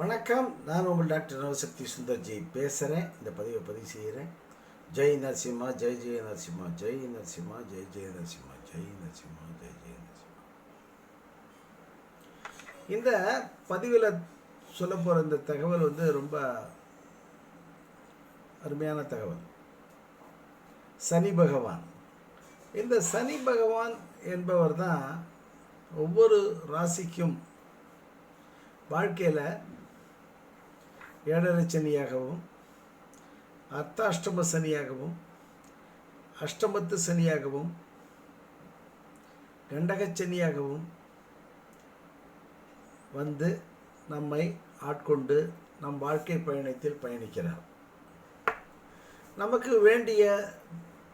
வணக்கம். நான் உங்கள் டாக்டர் நவசக்தி சுந்தர்ஜி பேசுகிறேன் இந்த பதிவை பதிவு செய்கிறேன். ஜெய் நரசிம்மா ஜெய் ஜெய நரசிம்மா ஜெய் நரசிம்மா ஜெய் ஜெய நரசிம்மா ஜெய் நரசிம்மா ஜெய் ஜெய நரசிம்மா. இந்த பதிவில் சொல்ல போகிற இந்த தகவல் வந்து ரொம்ப அருமையான தகவல். சனி பகவான். இந்த சனி பகவான் என்பவர் தான் ஒவ்வொரு ராசிக்கும் வாழ்க்கையில் ஏழரை சனியாகவும் அர்த்தாஷ்டம சனியாகவும் அஷ்டமத்து சனியாகவும் கண்டகச் சனியாகவும் வந்து நம்மை ஆட்கொண்டு நம் வாழ்க்கை பயணத்தில் பயணிக்கிறார். நமக்கு வேண்டிய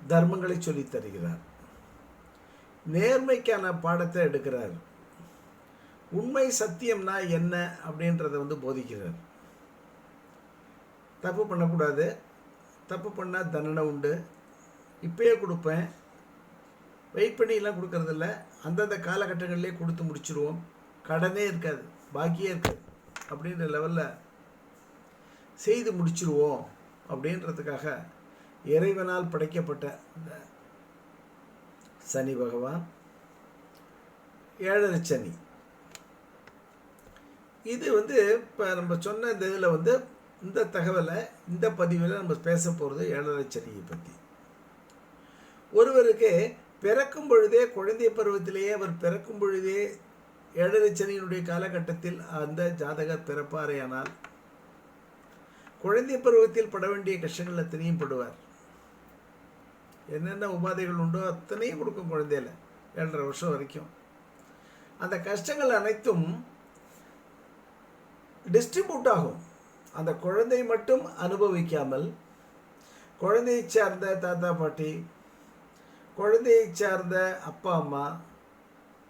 தர்மங்களை சொல்லித் தருகிறார். நேர்மைக்கான பாடத்தை எடுக்கிறார். உண்மை சத்தியம்னா என்ன அப்படின்றத வந்து போதிக்கிறார். தப்பு பண்ணக்கூடாது. தப்பு பண்ணால் தண்டனை உண்டு. இப்பயே கொடுப்பேன். வெயிட் பண்ணிலாம் கொடுக்கறதில்ல. அந்தந்த காலகட்டங்களிலே கொடுத்து முடிச்சுருவோம். கடனே இருக்காது. பாக்கியே இருக்காது. அப்படின்ற லெவலில் செய்து முடிச்சிருவோம். அப்படின்றதுக்காக இறைவனால் படைக்கப்பட்ட இந்த சனி பகவான் ஏழரை சனி. இது வந்து இப்போ நம்ம சொன்ன இந்த இதில் வந்து இந்த தகவலை இந்த பதிவில் நம்ம பேச போகிறது ஏழரை சனியை பற்றி ஒருவருக்கு பிறக்கும் பொழுதே குழந்தை பருவத்திலேயே அவர் பிறக்கும் பொழுதே ஏழரை சனியினுடைய காலகட்டத்தில் அந்த ஜாதகர் பிறப்பாரேயானால் குழந்தை பருவத்தில் பட வேண்டிய கஷ்டங்கள் அத்தனையும் படுவார். என்னென்ன உபாதைகள் உண்டோ அத்தனையும் கொடுக்கும் குழந்தையில ஏழரை வருஷம் வரைக்கும். அந்த கஷ்டங்கள் அனைத்தும் டிஸ்ட்ரிபியூட் ஆகும். அந்த குழந்தை மட்டும் அனுபவிக்காமல் குழந்தையை சார்ந்த தாத்தா பாட்டி குழந்தையை சார்ந்த அப்பா அம்மா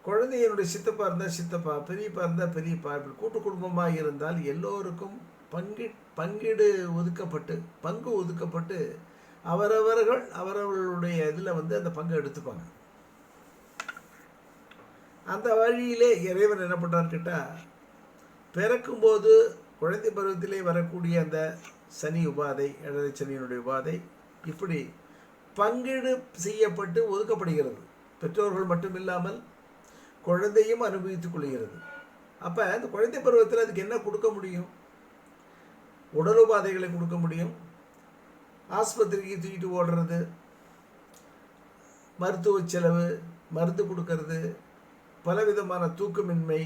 குழந்தையினுடைய சித்தப்பா இருந்தால் சித்தப்பா பெரியப்பா இருந்தால் பெரியப்பா இப்படி கூட்டு குடும்பமாக இருந்தால் எல்லோருக்கும் பங்கி பங்கீடு ஒதுக்கப்பட்டு பங்கு ஒதுக்கப்பட்டு அவரவர்கள் அவரவர்களுடைய இதில் வந்து அந்த பங்கை எடுத்துப்பாங்க. அந்த வழியிலே இறைவன் என்ன பண்ணுறான்னு கேட்டால் பிறக்கும்போது குழந்தை பருவத்திலே வரக்கூடிய அந்த சனி உபாதை இடது சனியினுடைய உபாதை இப்படி பங்கீடு செய்யப்பட்டு ஒதுக்கப்படுகிறது. பெற்றோர்கள் மட்டும் இல்லாமல் குழந்தையும் அனுபவித்துக் கொள்கிறது. அப்போ அந்த குழந்தை பருவத்தில் அதுக்கு என்ன கொடுக்க முடியும்? உடல் உபாதைகளை கொடுக்க முடியும். ஆஸ்பத்திரிக்கு தூக்கிட்டு ஓடுறது மருத்துவ செலவு மருந்து கொடுக்கறது பலவிதமான தூக்கமின்மை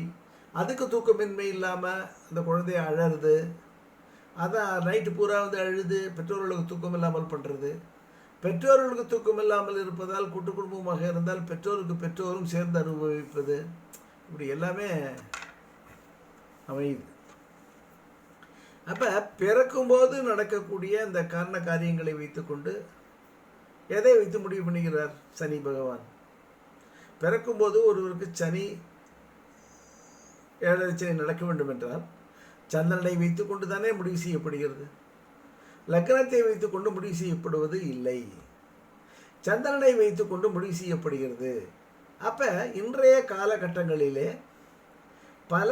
அதுக்கு தூக்கமின்மை இல்லாமல் அந்த குழந்தைய அழறது அதான் நைட்டு பூரா வந்து அழுது பெற்றோர்களுக்கு தூக்கம் இல்லாமல் பண்ணுறது பெற்றோர்களுக்கு தூக்கம் இல்லாமல் இருப்பதால் கூட்டு குடும்பமாக இருந்தால் பெற்றோருக்கு பெற்றோரும் சேர்ந்து அனுபவிப்பது. இப்படி எல்லாமே அமையுது. அப்போ பிறக்கும்போது நடக்கக்கூடிய அந்த காரண காரியங்களை வைத்துக்கொண்டு எதை வைத்து முடிவு பண்ணுகிறார் சனி பகவான்? பிறக்கும்போது ஒருவருக்கு சனி ஏழரை நடக்க வேண்டும் என்றால் சந்திரனை வைத்துக்கொண்டு தானே முடிவு செய்யப்படுகிறது? லக்னத்தை வைத்துக்கொண்டு முடிவு செய்யப்படுவது இல்லை. சந்திரனை வைத்துக்கொண்டு முடிவு செய்யப்படுகிறது. அப்போ இன்றைய காலகட்டங்களிலே பல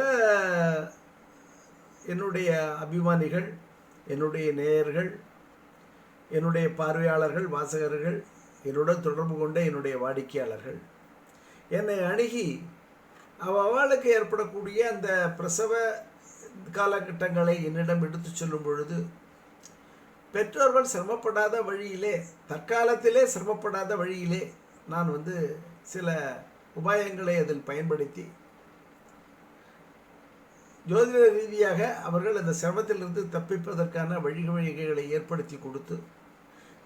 என்னுடைய அபிமானிகள் என்னுடைய நேயர்கள் என்னுடைய பார்வையாளர்கள் வாசகர்கள் என்னுடன் தொடர்பு கொண்ட என்னுடைய வாடிக்கையாளர்கள் என்னை அணுகி அவளுக்கு ஏற்படக்கூடிய அந்த பிரசவ காலகட்டங்களை என்னிடம் எடுத்து சொல்லும் பொழுது பெற்றோர்கள் சிரமப்படாத வழியிலே தற்காலத்திலே சிரமப்படாத வழியிலே நான் வந்து சில உபாயங்களை அதில் பயன்படுத்தி ஜோதிட ரீதியாக அவர்கள் அந்த சிரமத்திலிருந்து தப்பிப்பதற்கான வழி வழிகளை ஏற்படுத்தி கொடுத்து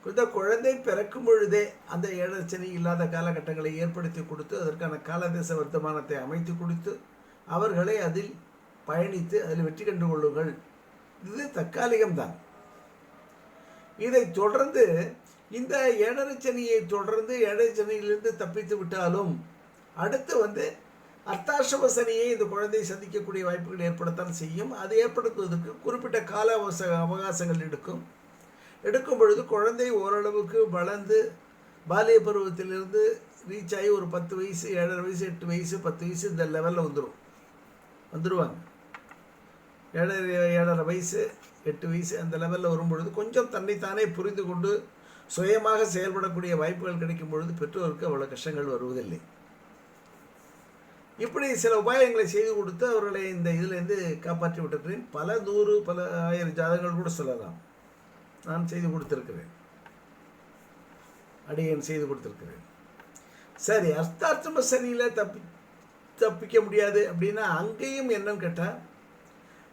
இந்த குழந்தை பிறக்கும் பொழுதே அந்த ஏழச்சனி இல்லாத காலகட்டங்களை ஏற்படுத்தி கொடுத்து அதற்கான காலதேச வர்த்தமானத்தை அமைத்து கொடுத்து அவர்களை அதில் பயணித்து அதில் வெற்றி கண்டு கொள்ளுங்கள். இது தற்காலிகம்தான். இதை தொடர்ந்து இந்த ஏழரைச்சனியை தொடர்ந்து ஏழரைச்சனியிலிருந்து தப்பித்து விட்டாலும் அடுத்து வந்து அர்த்தாசிரம சனியை இந்த குழந்தை சந்திக்கக்கூடிய வாய்ப்புகள் ஏற்படத்தான் செய்யும். அதை ஏற்படுத்துவதற்கு குறிப்பிட்ட கால அவச அவகாசங்கள் எடுக்கும். எடுக்கும் பொழுது குழந்தை ஓரளவுக்கு வளர்ந்து பாலிய பருவத்திலிருந்து ரீச் ஆகி ஒரு பத்து வயசு ஏழரை வயசு எட்டு வயசு பத்து வயசு இந்த லெவலில் வந்துடும் வந்துடுவாங்க ஏழரை ஏழரை வயசு எட்டு வயசு அந்த லெவலில் வரும்பொழுது கொஞ்சம் தன்னைத்தானே புரிந்து கொண்டு சுயமாக செயல்படக்கூடிய வாய்ப்புகள் கிடைக்கும் பொழுது பெற்றோருக்கு அவ்வளோ கஷ்டங்கள் வருவதில்லை. இப்படி சில உபாயங்களை செய்து கொடுத்து அவர்களை இந்த இதிலேருந்து காப்பாற்றி விட்டுக்கிறேன் பல நூறு பல ஆயிரம் ஜாதகங்கள் கூட சொல்லலாம். நான் செய்து கொடுத்திருக்கிறேன். அடியன் செய்து கொடுத்திருக்கிறேன். சரி அர்த்தார்த்தம சரியில்லை தப்பி தப்பிக்க முடியாது அப்படின்னா அங்கேயும் என்னன்னு கேட்டால்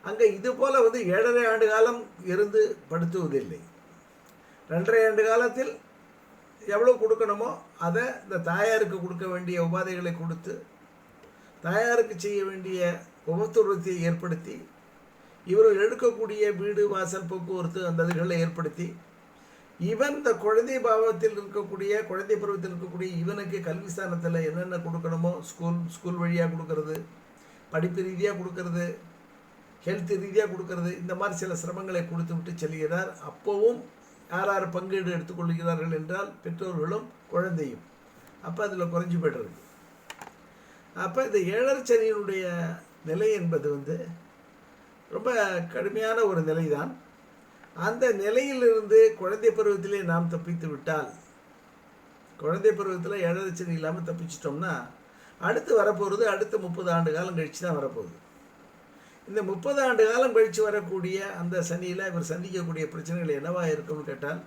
அங்கே இது போல் வந்து ஏழரை ஆண்டு காலம் இருந்து படுத்துவதில்லை. ரெண்டரை ஆண்டு காலத்தில் எவ்வளோ கொடுக்கணுமோ அதை இந்த தாயாருக்கு கொடுக்க வேண்டிய உபாதைகளை கொடுத்து தாயாருக்கு செய்ய வேண்டிய உபத்துருவத்தை ஏற்படுத்தி இவர்கள் எடுக்கக்கூடிய வீடு வாசல் போக்குவரத்து அந்த இதுகளை ஏற்படுத்தி இவன் இந்த குழந்தை பாவத்தில் இருக்கக்கூடிய குழந்தை பருவத்தில் இருக்கக்கூடிய இவனுக்கு கல்வி ஸ்தானத்தில் என்னென்ன கொடுக்கணுமோ ஸ்கூல் ஸ்கூல் வழியாக கொடுக்கறது படிப்பு ரீதியாக கொடுக்கறது ஹெல்த் ரீதியாக கொடுக்கறது இந்த மாதிரி சில சிரமங்களை கொடுத்து விட்டு செல்கிறார். அப்போவும் யார் யார் பங்கீடு எடுத்துக்கொள்கிறார்கள் என்றால் பெற்றோர்களும் குழந்தையும். அப்போ அதில் குறைஞ்சி போய்டுறது. அப்போ இந்த ஏழரை சனியினுடைய நிலை என்பது வந்து ரொம்ப கடுமையான ஒரு நிலைதான். அந்த நிலையிலிருந்து குழந்தை பருவத்திலே நாம் தப்பித்து விட்டால் குழந்தை பருவத்தில் ஏழரை இல்லாமல் தப்பிச்சிட்டோம்னா அடுத்து வரப்போகிறது அடுத்த முப்பது ஆண்டு காலம் கழித்து தான் வரப்போகுது. இந்த முப்பது ஆண்டு காலம் கழித்து வரக்கூடிய அந்த சனியில் இவர் சந்திக்கக்கூடிய பிரச்சனைகள் என்னவாக இருக்கும்னு கேட்டால்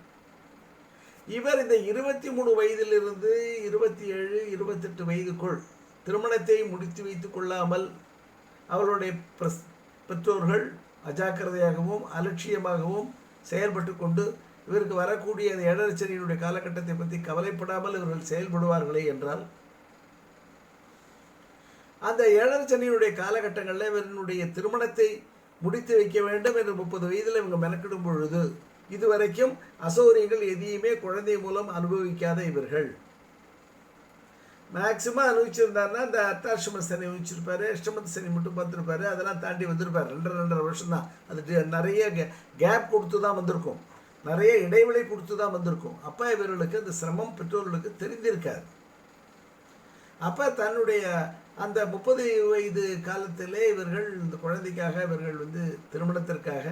இவர் இந்த இருபத்தி மூணு வயதிலிருந்து இருபத்தி ஏழு இருபத்தெட்டு வயதுக்குள் திருமணத்தை முடித்து வைத்து கொள்ளாமல் அவளுடைய பிரஸ் பெற்றோர்கள் அஜாக்கிரதையாகவும் அலட்சியமாகவும் செயல்பட்டு கொண்டு இவருக்கு வரக்கூடிய அந்த ஏழரச்சனியினுடைய காலகட்டத்தை பற்றி கவலைப்படாமல் இவர்கள் செயல்படுவார்களே என்றால் அந்த ஏழரச்சனியினுடைய காலகட்டங்களில் இவனுடைய திருமணத்தை முடித்து வைக்க வேண்டும் என்று முப்பது வயதில் இவங்க மெனக்கிடும் பொழுது இதுவரைக்கும் அசௌரியங்கள் எதையுமே குழந்தை மூலம் அனுபவிக்காத இவர்கள். மேக்சிமம் அனுபவிச்சிருந்தாருன்னா இந்த அர்த்தாஷ்டம சனி அனுபவிச்சிருப்பாரு அஷ்டமத்து சனி மட்டும் பார்த்துருப்பாரு அதெல்லாம் தாண்டி வந்திருப்பார். ரெண்டரை ரெண்டரை வருஷம் தான் அது நிறைய கேப் கொடுத்து தான் வந்திருக்கும். நிறைய இடைவெளி கொடுத்து தான் வந்திருக்கும். அப்போ இவர்களுக்கு அந்த சிரமம் பெற்றோர்களுக்கு தெரிந்திருக்காது. அப்போ தன்னுடைய அந்த முப்பது வயது காலத்திலே இவர்கள் இந்த குழந்தைக்காக இவர்கள் வந்து திருமணத்திற்காக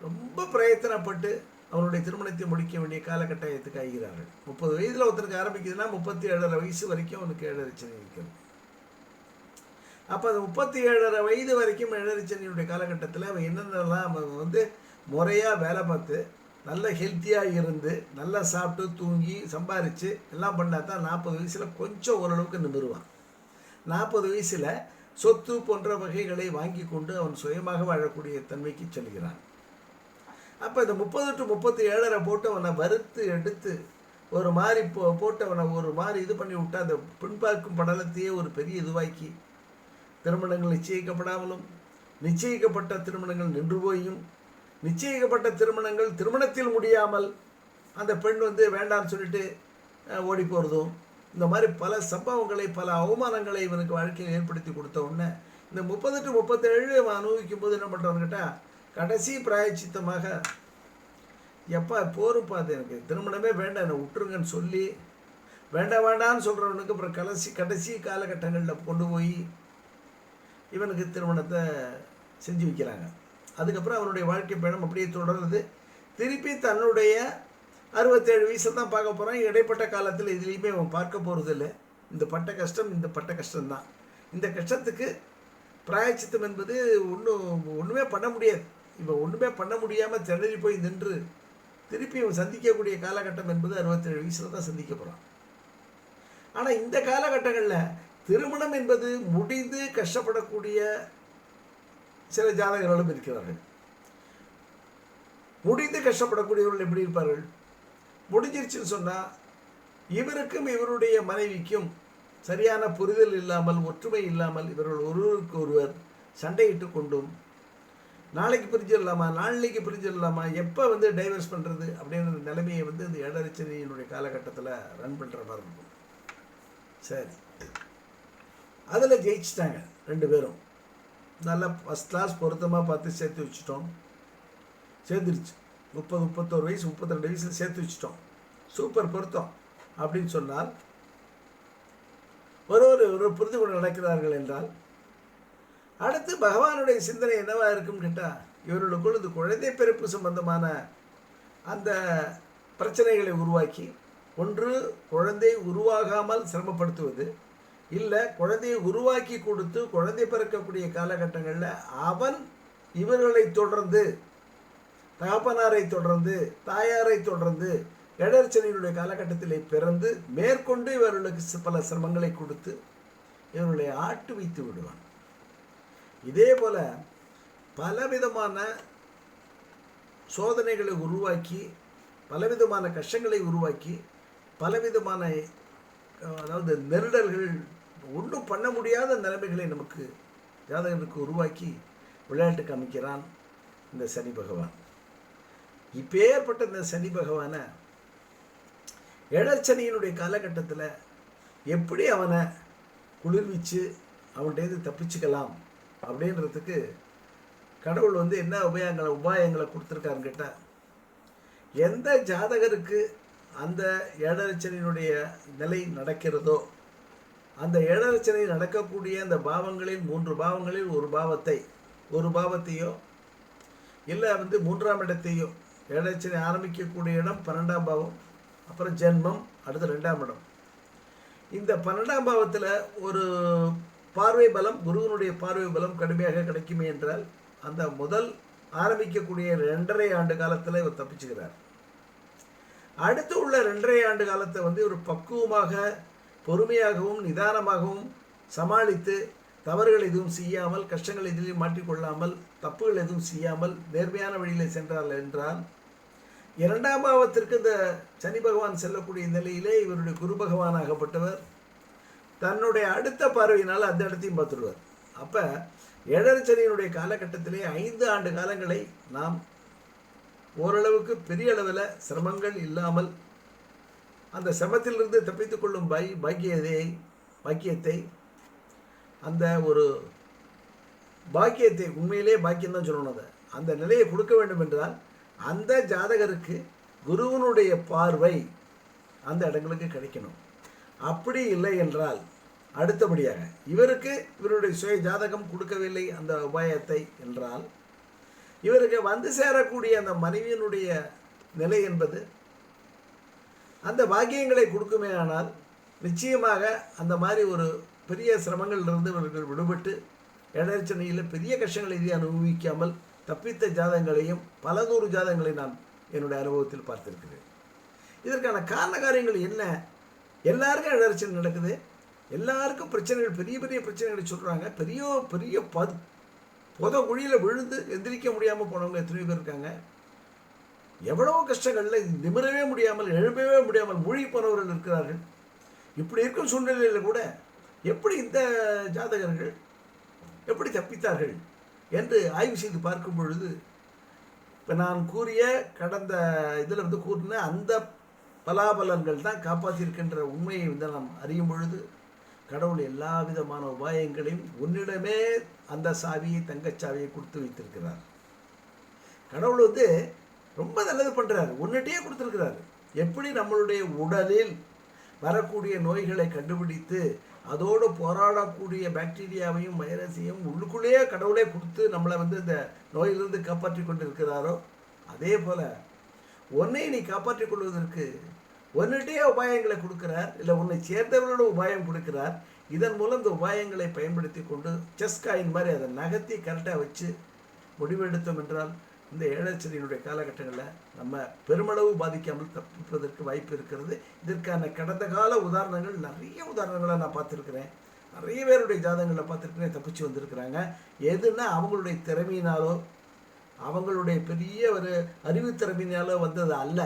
ரொம்ப பிரயத்தனப்பட்டு அவனுடைய திருமணத்தை முடிக்க வேண்டிய காலகட்டாயத்துக்கு ஆகிறார்கள். முப்பது வயதில் ஒருத்தருக்கு ஆரம்பிக்குதுன்னா முப்பத்தி ஏழரை வயசு வரைக்கும் அவனுக்கு ஏழரைச்சனி இருக்கிறது அப்போ அந்த முப்பத்தி ஏழரை வயது வரைக்கும் ஏழரைச்சனியுடைய காலகட்டத்தில் அவன் என்னென்னலாம் அவன் வந்து முறையாக வேலை பார்த்து நல்ல ஹெல்த்தியாக இருந்து நல்லா சாப்பிட்டு தூங்கி சம்பாரித்து எல்லாம் பண்ணால் தான் நாற்பது வயசில் கொஞ்சம் ஓரளவுக்கு நிமிருவான். நாற்பது வயசில் சொத்து போன்ற வகைகளை வாங்கி கொண்டு அவன் சுயமாக வாழக்கூடிய தன்மைக்கு செல்கிறான். அப்போ இந்த முப்பது டு முப்பத்தி ஏழரை போட்டவனை வறுத்து எடுத்து ஒரு மாதிரி போ போட்டவனை ஒரு மாதிரி இது பண்ணி விட்டா அந்த பின்பார்க்கும் படலத்தையே ஒரு பெரிய இதுவாக்கி திருமணங்கள் நிச்சயிக்கப்படாமலும் நிச்சயிக்கப்பட்ட திருமணங்கள் நின்று போயும் நிச்சயிக்கப்பட்ட திருமணங்கள் திருமணத்தில் முடியாமல் அந்த பெண் வந்து வேண்டாம்னு சொல்லிட்டு ஓடி போகிறதும் இந்த மாதிரி பல சம்பவங்களை பல அவமானங்களை இவனுக்கு வாழ்க்கையில் ஏற்படுத்தி கொடுத்த உடனே இந்த முப்பது டு முப்பத்தேழு அவன் அனுபவிக்கும் போது என்ன பண்ணுறான்னு கேட்டால் கடைசி பிராயச்சித்தமாக எப்பா போருப்பா அது எனக்கு. திருமணமே வேண்டாம் என்னை விட்டுருங்கன்னு சொல்லி வேண்டாம் வேண்டாம்னு சொல்கிறவனுக்கு அப்புறம் கடைசி கடைசி காலகட்டங்களில் கொண்டு போய் இவனுக்கு திருமணத்தை செஞ்சு வைக்கிறாங்க. அதுக்கப்புறம் அவனுடைய வாழ்க்கை பயணம் அப்படியே தொடருது திருப்பி தன்னுடைய அறுபத்தேழு வயசில் தான் பார்க்க போகிறான் இடைப்பட்ட காலத்தில் இதுலேயுமே அவன் பார்க்க போகிறது இல்லை இந்த பட்ட கஷ்டம் இந்த பட்ட கஷ்டம்தான். இந்த கஷ்டத்துக்கு பிராயச்சித்தம் என்பது ஒன்றும் ஒன்றுமே பண்ண முடியாது. இவன் ஒன்றுமே பண்ண முடியாமல் திணறி போய் நின்று திருப்பி இவன் சந்திக்கக்கூடிய காலகட்டம் என்பது அறுபத்தேழு வயசில் தான் சந்திக்க போகிறான் ஆனால் இந்த காலகட்டங்களில் திருமணம் என்பது முடிந்து கஷ்டப்படக்கூடிய சில ஜாதகர்களும் இருக்கிறார்கள். முடிந்து கஷ்டப்படக்கூடியவர்கள் எப்படி இருப்பார்கள்? முடிஞ்சிருச்சுன்னு சொன்னால் இவருக்கும் இவருடைய மனைவிக்கும் சரியான புரிதல் இல்லாமல் ஒற்றுமை இல்லாமல் இவர்கள் ஒருவருக்கு ஒருவர் சண்டையிட்டு கொண்டும் நாளைக்கு பிரிஞ்சிடலாமா? நாளைக்கு பிரிஞ்சிடலாமா? எப்போ வந்து டைவர்ஸ் பண்ணுறது அப்படின்ற நிலைமையை வந்து இந்த இடரச்சனையினுடைய காலகட்டத்தில் ரன் பண்ணுற மாதிரி இருக்கும். சரி. அதில் ஜெயிச்சிட்டாங்க ரெண்டு பேரும். நல்லா ஃபஸ்ட் கிளாஸ் பொருத்தமாக பார்த்து சேர்த்து வச்சுட்டோம். சேர்ந்துருச்சு. முப்பது முப்பத்தோரு வயசு முப்பத்திரெண்டு வயசில் சேர்த்து வச்சுட்டோம். சூப்பர் பொருத்தம் அப்படின்னு சொன்னால் ஒரு ஒரு ஒரு புரிந்து கொண்டு நடக்கிறார்கள் என்றால் அடுத்து பகவானுடைய சிந்தனை என்னவா இருக்கும்னு கேட்டால் இவர்களுக்குள் இந்த குழந்தை பிறப்பு சம்பந்தமான அந்த பிரச்சனைகளை உருவாக்கி ஒன்று குழந்தை உருவாகாமல் சிரமப்படுத்துவது இல்லை குழந்தையை உருவாக்கி கொடுத்து குழந்தை பிறக்கக்கூடிய காலகட்டங்களில் அவன் இவர்களை தொடர்ந்து தகப்பனாரை தொடர்ந்து தாயாரை தொடர்ந்து இடர்ச்சனையினுடைய காலகட்டத்திலே பிறந்து மேற்கொண்டு இவர்களுக்கு பல சிரமங்களை கொடுத்து இவர்களை ஆட்டு வைத்து விடுவான். இதே போல் பலவிதமான சோதனைகளை உருவாக்கி பலவிதமான கஷ்டங்களை உருவாக்கி பலவிதமான அதாவது நெருடல்கள் ஒன்றும் பண்ண முடியாத நிலைமைகளை நமக்கு ஜாதகனுக்கு உருவாக்கி விளையாட்டு காமிக்கிறான் இந்த சனி பகவான். இப்பேற்பட்ட இந்த சனி பகவானை எழச்சனியினுடைய காலகட்டத்தில் எப்படி அவனை குளிர்விச்சு அவன்கிட்டேருந்து தப்பிச்சுக்கலாம்? அப்படின்றதுக்கு கடவுள் வந்து என்ன உபயங்களை உபாயங்களை கொடுத்துருக்காருன்னு கேட்டால் எந்த ஜாதகருக்கு அந்த ஏழரச்சனையினுடைய நிலை நடக்கிறதோ அந்த ஏழரச்சனை நடக்கக்கூடிய அந்த பாவங்களில் மூன்று பாவங்களில் ஒரு பாவத்தை ஒரு பாவத்தையோ இல்லை வந்து மூன்றாம் இடத்தையோ ஏழரச்சனை ஆரம்பிக்கக்கூடிய இடம் பன்னெண்டாம் பாவம் அப்புறம் ஜென்மம் அடுத்து ரெண்டாம் இடம். இந்த பன்னெண்டாம் பாவத்தில் ஒரு பார்வை பலம் குருவனுடைய பார்வை பலம் கடுமையாக கிடைக்குமே என்றால் அந்த முதல் ஆரம்பிக்கக்கூடிய ரெண்டரை ஆண்டு காலத்தில் இவர் தப்பிச்சுக்கிறார். அடுத்து உள்ள ரெண்டரை ஆண்டு காலத்தை வந்து இவர் பக்குவமாக பொறுமையாகவும் நிதானமாகவும் சமாளித்து தவறுகள் எதுவும் செய்யாமல் கஷ்டங்கள் எதிலும் மாட்டிக்கொள்ளாமல் தப்புகள் எதுவும் செய்யாமல் நேர்மையான வழியில் சென்றார் என்றால் இரண்டாம் பாவத்திற்கு இந்த சனி பகவான் செல்லக்கூடிய நிலையிலே இவருடைய குரு பகவான் ஆகப்பட்டவர். தன்னுடைய அடுத்த பார்வையினால் அந்த இடத்தையும் பார்த்துடுவார். அப்போ ஏழரை காலகட்டத்திலே ஐந்து ஆண்டு காலங்களை நாம் ஓரளவுக்கு பெரிய அளவில் சிரமங்கள் இல்லாமல் அந்த சிரமத்திலிருந்து தப்பித்து கொள்ளும் பை பாக்கியதை பாக்கியத்தை அந்த ஒரு பாக்கியத்தை உண்மையிலே பாக்கியம் தான் சொல்லணும் அதை. அந்த நிலையை கொடுக்க வேண்டும் என்றால் அந்த ஜாதகருக்கு குருவனுடைய பார்வை அந்த இடங்களுக்கு கிடைக்கணும். அப்படி இல்லை என்றால் அடுத்தபடியாக இவருக்கு இவருடைய சுய ஜாதகம் கொடுக்கவில்லை அந்த உபாயத்தை என்றால் இவருக்கு வந்து சேரக்கூடிய அந்த மனைவியினுடைய நிலை என்பது அந்த பாக்கியங்களை கொடுக்குமே ஆனால் நிச்சயமாக அந்த மாதிரி ஒரு பெரிய சிரமங்களிலிருந்து இவர்கள் விடுபட்டு இடர்ச்சனையில் பெரிய கஷ்டங்களை எதையும் அனுபவிக்காமல் தப்பித்த ஜாதகங்களையும் பல நூறு ஜாதகங்களை நான் என்னுடைய அனுபவத்தில் பார்த்திருக்கிறேன். இதற்கான காரண காரியங்கள் என்ன எல்லாருக்கும் இடர்ச்சல் நடக்குது. எல்லாருக்கும் பிரச்சனைகள் பெரிய பெரிய பிரச்சனைகளை சொல்கிறாங்க பெரிய பெரிய பது புத குழியில் விழுந்து எந்திரிக்க முடியாமல் போனவங்க எத்தனையோ பேர் இருக்காங்க. எவ்வளோ கஷ்டங்களில் நிமிரவே முடியாமல் எழும்பவே முடியாமல் மூழ்கி போனவர்கள் இருக்கிறார்கள். இப்படி இருக்கும் சூழ்நிலையில் கூட எப்படி இந்த ஜாதகர்கள் எப்படி தப்பித்தார்கள் என்று ஆய்வு செய்து பார்க்கும் பொழுது இப்போ நான் கூறிய கடந்த இதில் வந்து கூறின அந்த பலாபலன்கள் தான் காப்பாற்றியிருக்கின்ற உண்மையை வந்து நாம் அறியும் பொழுது கடவுள் எல்லா விதமான உபாயங்களையும் உன்னிடமே அந்த சாவியை தங்கச்சாவியை கொடுத்து வைத்திருக்கிறார். கடவுள் வந்து ரொம்ப நல்லது பண்ணுறாரு உன்னிட்டே கொடுத்துருக்கிறார். எப்படி நம்மளுடைய உடலில் வரக்கூடிய நோய்களை கண்டுபிடித்து அதோடு போராடக்கூடிய பாக்டீரியாவையும் வைரஸையும் உள்ளுக்குள்ளேயே கடவுளே கொடுத்து நம்மளை வந்து இந்த நோயிலிருந்து காப்பாற்றி கொண்டு இருக்கிறாரோ அதே போல் உன்னை நீ காப்பாற்றிக் கொள்வதற்கு உன்னிட்டே உபாயங்களை கொடுக்குறார் இல்லை உன்னை சேர்ந்தவர்களோட உபாயம் கொடுக்குறார். இதன் மூலம் இந்த உபாயங்களை பயன்படுத்தி கொண்டு செஸ் காயின் மாதிரி அதை நகர்த்தி கரெக்டாக வச்சு முடிவெடுத்தோம் என்றால் இந்த ஏழச்சனியினுடைய காலகட்டங்களில் நம்ம பெருமளவு பாதிக்காமல் தப்பிப்பதற்கு வாய்ப்பு இருக்கிறது. இதற்கான கடந்த கால உதாரணங்கள் நிறைய உதாரணங்களை நான் பார்த்துருக்குறேன். நிறைய பேருடைய ஜாதகங்களை பார்த்துருக்குறேன் தப்பிச்சு வந்திருக்கிறாங்க. எதுன்னா அவங்களுடைய திறமையினாலோ அவங்களுடைய பெரிய ஒரு அறிவு திறமையினாலோ வந்தது அல்ல.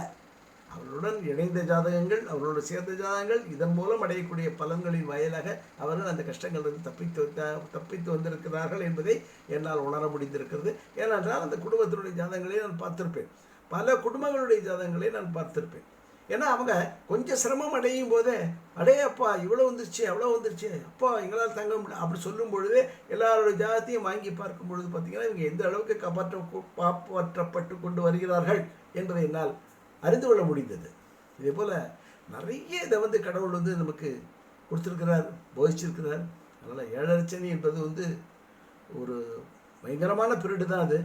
அவர்களுடன் இணைந்த ஜாதகங்கள் அவர்களோடு சேர்ந்த ஜாதகங்கள் இதன் மூலம் அடையக்கூடிய பலன்களின் வாயிலாக அவர்கள் அந்த கஷ்டங்களிலிருந்து தப்பித்து தப்பித்து வந்திருக்கிறார்கள் என்பதை என்னால் உணர முடிந்திருக்கிறது. ஏனென்றால் அந்த குடும்பத்தினுடைய ஜாதகங்களை நான் பார்த்திருப்பேன். பல குடும்பங்களுடைய ஜாதகங்களை நான் பார்த்திருப்பேன். ஏன்னா அவங்க கொஞ்சம் சிரமம் அடையும் போதே அடே அப்பா இவ்வளோ வந்துருச்சு அவ்வளோ வந்துருச்சு. அப்பா எங்களால் தங்க முடியல. அப்படி சொல்லும் பொழுது எல்லாரோட ஜாதத்தையும் வாங்கி பார்க்கும் பொழுது பார்த்தீங்கன்னா இவங்க எந்த அளவுக்கு காப்பாற்ற காப்பாற்றப்பட்டு கொண்டு வருகிறார்கள் என்பதை என்னால் அறிந்து கொள்ள முடிந்தது. இதே போல் நிறைய இதை வந்து கடவுள் வந்து நமக்கு கொடுத்துருக்கிறார் போதிச்சிருக்கிறார். அதனால் ஏழரச்சனி என்பது வந்து ஒரு பயங்கரமான பீரியடு தான் அது.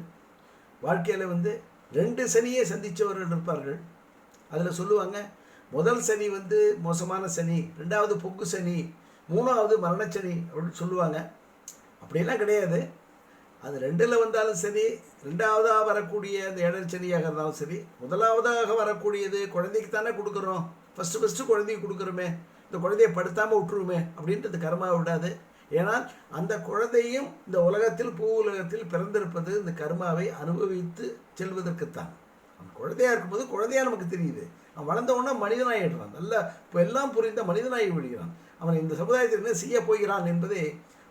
வாழ்க்கையில் வந்து ரெண்டு சனியே சந்தித்தவர்கள் இருப்பார்கள். அதில் சொல்லுவாங்க முதல் சனி வந்து மோசமான சனி ரெண்டாவது பொக்கு சனி மூணாவது மரணச்சனி அப்படின்னு சொல்லுவாங்க. அப்படியெல்லாம் கிடையாது. அது ரெண்டில் வந்தாலும் சரி ரெண்டாவதாக வரக்கூடிய அந்த ஏழரை இருந்தாலும் சரி முதலாவதாக வரக்கூடியது குழந்தைக்கு தானே கொடுக்குறோம். ஃபஸ்ட்டு ஃபஸ்ட்டு குழந்தைக்கு கொடுக்குறோமே. இந்த குழந்தைய படுத்தாமல் விட்டுருமே அப்படின்றது கர்மா விடாது. ஏனால் அந்த குழந்தையும் இந்த உலகத்தில் பூ உலகத்தில் பிறந்திருப்பது இந்த கர்மாவை அனுபவித்து செல்வதற்குத்தான். அவன் குழந்தையாக இருக்கும்போது குழந்தையாக நமக்கு தெரியுது. அவன் வளர்ந்தவொன்னே மனிதனாகிடுறான் நல்ல இப்போ எல்லாம் புரிந்த மனிதனாகி விடுகிறான். அவன் இந்த சமுதாயத்தில் என்ன செய்ய போகிறான் என்பதை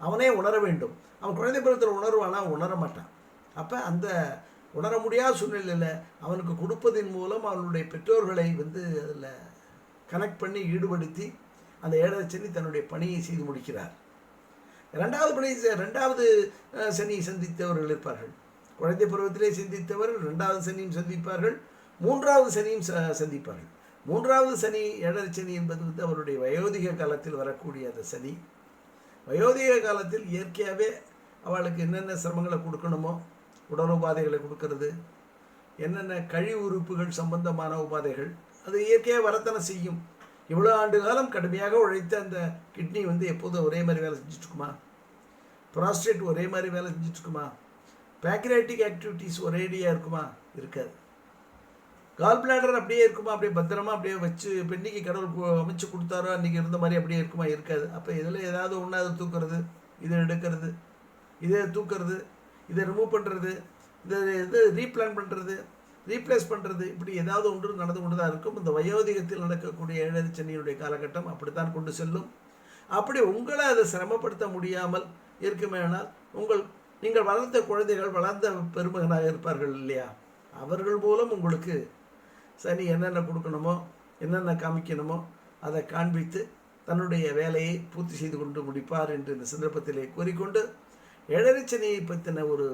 அவனே உணர வேண்டும். அவன் குழந்தை பருவத்தில் உணர்வானா? உணர மாட்டான். அப்போ அந்த உணர முடியாத சூழ்நிலையில் அவனுக்கு கொடுப்பதின் மூலம் அவனுடைய பெற்றோர்களை வந்து அதில் கனெக்ட் பண்ணி ஈடுபடுத்தி அந்த ஏழரை சனி தன்னுடைய பணியை செய்து முடிக்கிறார். ரெண்டாவது பணி ரெண்டாவது சனியை சந்தித்தவர்கள் இருப்பார்கள். குழந்தை பருவத்திலே சந்தித்தவர்கள் ரெண்டாவது சனியும் சந்திப்பார்கள் மூன்றாவது சனியும் ச- சந்திப்பார்கள். மூன்றாவது சனி ஏழரை சனி என்பது வந்து அவருடைய வயோதிக காலத்தில் வரக்கூடிய அந்த சனி. வயோதிக காலத்தில் இயற்கையாகவே அவளுக்கு என்னென்ன சிரமங்களை கொடுக்கணுமோ உடல் உபாதைகளை கொடுக்கறது என்னென்ன கழிவு உறுப்புகள் சம்பந்தமான உபாதைகள் அது இயற்கையாக வரத்தனை செய்யும். இவ்வளோ ஆண்டு காலம் கடுமையாக உழைத்த அந்த கிட்னி வந்து எப்போதும் ஒரே மாதிரி வேலை செஞ்சுட்டு ப்ராஸ்டேட் ஒரே மாதிரி வேலை செஞ்சுட்ருக்குமா? பேக்ரேட்டிக் ஆக்டிவிட்டீஸ் ஒரேடியாக இருக்குமா? இருக்காது. கால் பிளாடர் அப்படியே இருக்குமா? அப்படியே பத்திரமா அப்படியே வச்சு பெண்ணிக்கு கடவுள் அமைச்சு கொடுத்தாரோ அன்றைக்கி இருந்த மாதிரி அப்படியே இருக்குமா? இருக்காது. அப்போ இதில் ஏதாவது ஒன்றாவது தூக்குறது இதை எடுக்கிறது. இதை தூக்குறது இதை ரிமூவ் பண்ணுறது இதை இது ரீப்ளான் பண்ணுறது ரீப்ளேஸ் பண்ணுறது இப்படி ஏதாவது ஒன்று நடந்து கொண்டு தான் இருக்கும். இந்த வயோதிகத்தில் நடக்கக்கூடிய ஏழரை சனியினுடைய காலகட்டம் அப்படித்தான் கொண்டு செல்லும். அப்படி உங்களை அதை சிரமப்படுத்த முடியாமல் இருக்குமேனால் உங்கள் நீங்கள் வளர்ந்த குழந்தைகள் வளர்ந்த பெருமகனாக இருப்பார்கள் இல்லையா? அவர்கள் மூலம் உங்களுக்கு சனி என்னென்ன கொடுக்கணுமோ என்னென்ன காமிக்கணுமோ அதை காண்பித்து தன்னுடைய வேலையை பூர்த்தி செய்து கொண்டு முடிப்பார் என்று இந்த சந்தர்ப்பத்திலே கூறிக்கொண்டு எழறிச்சனையை பற்றின ஒரு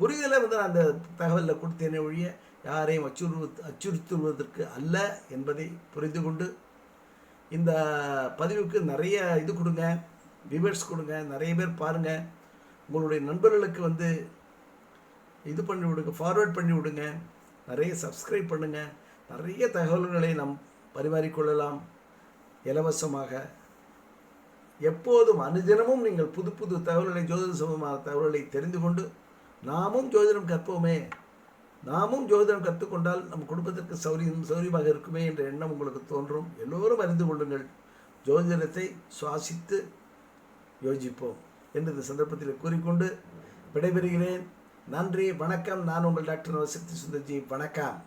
புரிதலை வந்து நான் அந்த தகவலில் கொடுத்தேனே ஒழிய யாரையும் அச்சுறு அச்சுறுத்துவதற்கு அல்ல என்பதை புரிந்து கொண்டு இந்த பதிவுக்கு நிறைய இது கொடுங்க விவர்ஸ் கொடுங்க நிறைய பேர் பாருங்கள் உங்களுடைய நண்பர்களுக்கு வந்து இது பண்ணி விடுங்க ஃபார்வேர்ட் பண்ணி விடுங்க நிறைய சப்ஸ்கிரைப் பண்ணுங்கள் நிறைய தகவல்களை நாம் பரிமாறிக்கொள்ளலாம். இலவசமாக எப்போதும் அனுதினமும் நீங்கள் புது புது தகவல்களை ஜோதிட சம்பந்தமான தகவல்களை தெரிந்து கொண்டு நாமும் ஜோதிடம் கற்போமே. நாமும் ஜோதிடம் கற்றுக்கொண்டால் நம் குடும்பத்திற்கு சௌரியம் சௌரியமாக இருக்குமே என்ற எண்ணம் உங்களுக்கு தோன்றும். எல்லோரும் அறிந்து கொள்ளுங்கள். ஜோதிடத்தை சுவாசித்து யோசிப்போம் என்று இந்த சந்தர்ப்பத்தில் கூறிக்கொண்டு விடைபெறுகிறேன். நன்றி வணக்கம். நான் உங்கள் டாக்டர் நவசக்தி சுந்தர்ஜி. வணக்கம்.